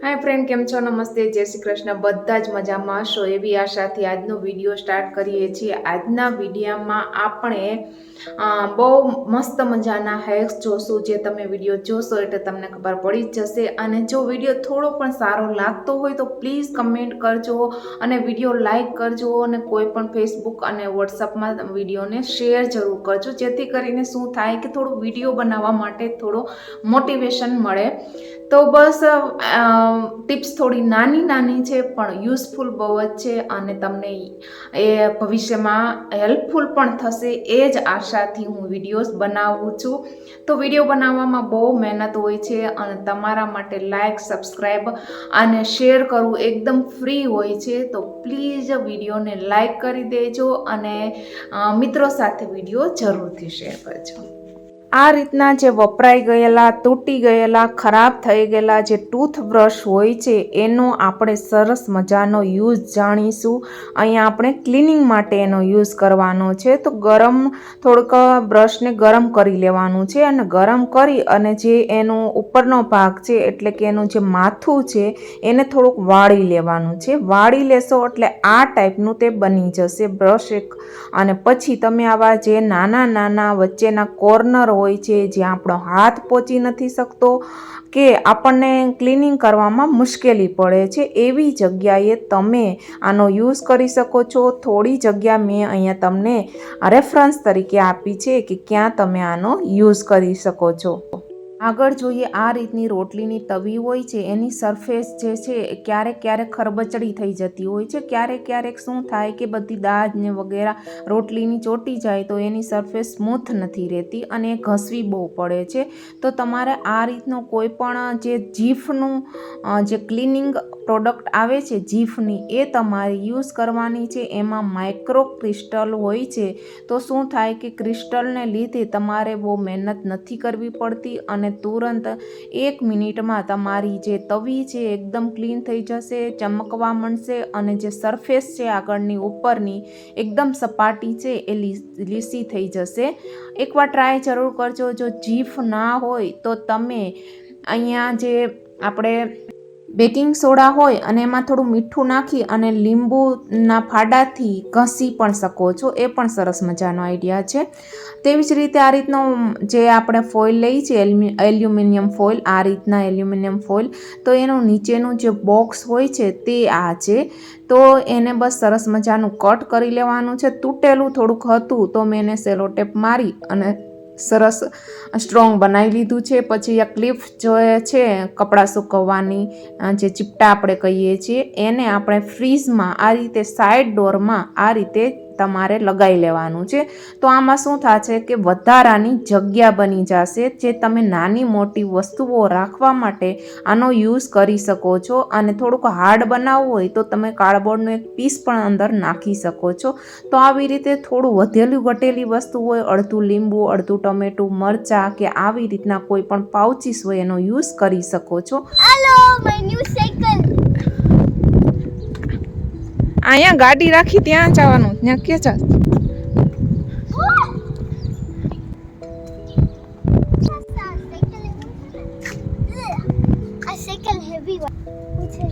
હાય friend કેમ છો? નમસ્તે. જય શ્રી કૃષ્ણ. બધા જ મજામાં છો એવી આશાથી આજનો વીડિયો સ્ટાર્ટ કરીએ છીએ. આજના વિડીયામાં આપણે બહુ મસ્ત મજાના હેક્સ જોશું. જે તમે વીડિયો જોશો એટલે તમને ખબર પડી જ જશે. અને જો વીડિયો થોડો પણ સારો લાગતો હોય તો પ્લીઝ કમેન્ટ કરજો અને વીડિયો લાઈક કરજો અને કોઈ પણ ફેસબુક અને વોટ્સઅપમાં વિડીયોને શેર જરૂર કરજો. જેથી કરીને શું થાય કે થોડું વીડિયો બનાવવા માટે થોડો મોટિવેશન મળે. તો બસ ટિપ્સ થોડી નાની નાની છે, પણ યુઝફુલ બહુ જ છે અને તમને એ ભવિષ્યમાં હેલ્પફુલ પણ થશે એ જ આશાથી હું વિડીયોઝ બનાવું છું. તો વીડિયો બનાવવામાં બહુ મહેનત હોય છે અને તમારા માટે લાઇક સબસ્ક્રાઈબ અને શેર કરવું એકદમ ફ્રી હોય છે. તો પ્લીઝ વિડીયોને લાઇક કરી દેજો અને મિત્રો સાથે વીડિયો જરૂરથી શેર કરજો. આ રીતના જે વપરાઈ ગયેલા, તૂટી ગયેલા, ખરાબ થઈ ગયેલા જે ટૂથબ્રશ હોય છે, એનો આપણે સરસ મજાનો યુઝ જાણીશું. અહીંયા આપણે ક્લિનિંગ માટે એનો યુઝ કરવાનો છે. તો ગરમ થોડુંક બ્રશને ગરમ કરી લેવાનું છે અને ગરમ કરી અને જે એનો ઉપરનો ભાગ છે, એટલે કે એનું જે માથું છે, એને થોડુંક વાળી લેવાનું છે. વાળી લેશો એટલે આ ટાઈપનું તે બની જશે બ્રશ એક. અને પછી તમે આવા જે નાના નાના વચ્ચેના કોર્નર હોય છે, જ્યાં આપણો હાથ પહોંચી નથી શકતો, કે આપણને ક્લિનિંગ કરવામાં મુશ્કેલી પડે છે, એવી જગ્યાએ તમે આનો યુઝ કરી શકો છો. થોડી જગ્યા મેં અહીંયા તમને રેફરન્સ તરીકે આપી છે કે ક્યાં તમે આનો યુઝ કરી શકો છો. આગળ જોઈએ આ રીતની રોટલીની તવી હોય છે, એની સરફેસ જે છે ક્યારેક ક્યારેક ખરબચડી થઈ જતી હોય છે. ક્યારેક ક્યારેક શું થાય કે બધી દાજ ને વગેરે રોટલીની ચોટી જાય તો એની સરફેસ સ્મૂથ નથી રહેતી અને ઘસવી બહુ પડે છે. તો તમારે આ રીતનો કોઈ પણ જે જીફનું જે ક્લિનિંગ પ્રોડક્ટ આવે છે જીફની, એ તમારે યુઝ કરવાની છે. એમાં માઇક્રો ક્રિસ્ટલ હોય છે. તો શું થાય કે ક્રિસ્ટલને લીધે તમારે બહુ મહેનત નથી કરવી પડતી અને તુરંત એક મિનિટમાં તમારી જે તવી છે એકદમ ક્લીન થઈ જશે, ચમકવા મળશે અને જે સરફેસ છે આગળની ઉપરની એકદમ સપાટી છે એ લીસી થઈ જશે. એકવાર ટ્રાય જરૂર કરજો. જો જીફ ના હોય તો તમે અહીંયા જે આપણે બેકિંગ સોડા હોય અને એમાં થોડું મીઠું નાખી અને લીંબુના ફાડાથી ઘસી પણ શકો છો. એ પણ સરસ મજાનો આઈડિયા છે. તેવી જ રીતે આ રીતનો જે આપણે ફોઇલ લઈ છે એલ્યુમિનિયમ ફોઇલ, આ રીતના એલ્યુમિનિયમ ફોઇલ, તો એનું નીચેનું જે બોક્સ હોય છે તે આ છે. તો એને બસ સરસ મજાનું કટ કરી લેવાનું છે. તૂટેલું થોડુંક હતું તો મેં એને સેલો ટેપ મારી અને સરસ સ્ટ્રોંગ બનાવી લીધું છે. પછી આ ક્લિપ જે છે કપડાં સૂકવવાની જે ચીપટા આપણે કહીએ છીએ, એને આપણે ફ્રીઝમાં આ રીતે સાઈડ ડોરમાં આ રીતે તમારે લગાવી લેવાનું છે. તો આમાં શું થશે કે વધારાની જગ્યા બની જશે જે તમે નાની મોટી વસ્તુઓ રાખવા માટે આનો યુઝ કરી શકો છો અને થોડુંક હાર્ડ બનાવવું હોય તો તમે કાર્ડબોર્ડનો એક પીસ પણ અંદર નાખી શકો છો. તો આવી રીતે થોડું વધેલું ઘટેલી વસ્તુ હોય, અડધું લીંબુ, અડધું ટમેટું, મરચાં કે આવી રીતના કોઈ પણ પાઉચીસ હોય એનો યુઝ કરી શકો છો. Hello my new cycle. અહીંયા ગાડી રાખી ત્યાં જવાનું. ત્યાં કે ચાલ સાયકલ હેવી છે